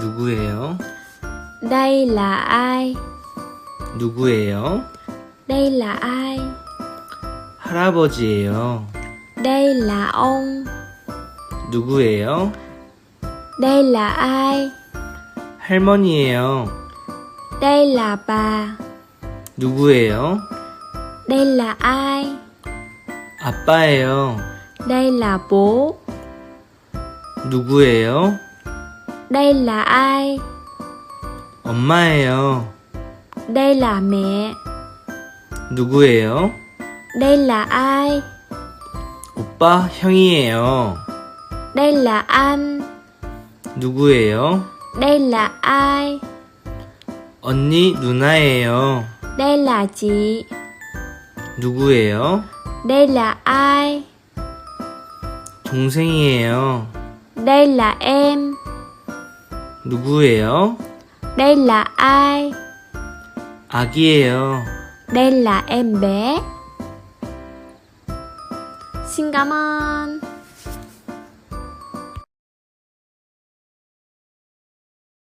누구예요? Đây là ai? 누구예요? Đây là ai? 할아버지예요. Đây là ông. 누구예요? Đây là ai? 할머니예요. Đây là bà. 누구예요? Đây là ai? 아빠예요. Đây là bố. 누구예요? Đây là ai? 엄마예요. Đây là mẹ. 누구예요? Đây là ai? 오빠, 형이에요. Đây là anh. 누구예요? Đây là ai? 언니, 누나예요. Đây là chị. 누구예요? Đây là ai? 동생이에요. Đây là em. 누구예요? Đây là ai? 아기예요. Đây là em bé. Xin cảm ơn.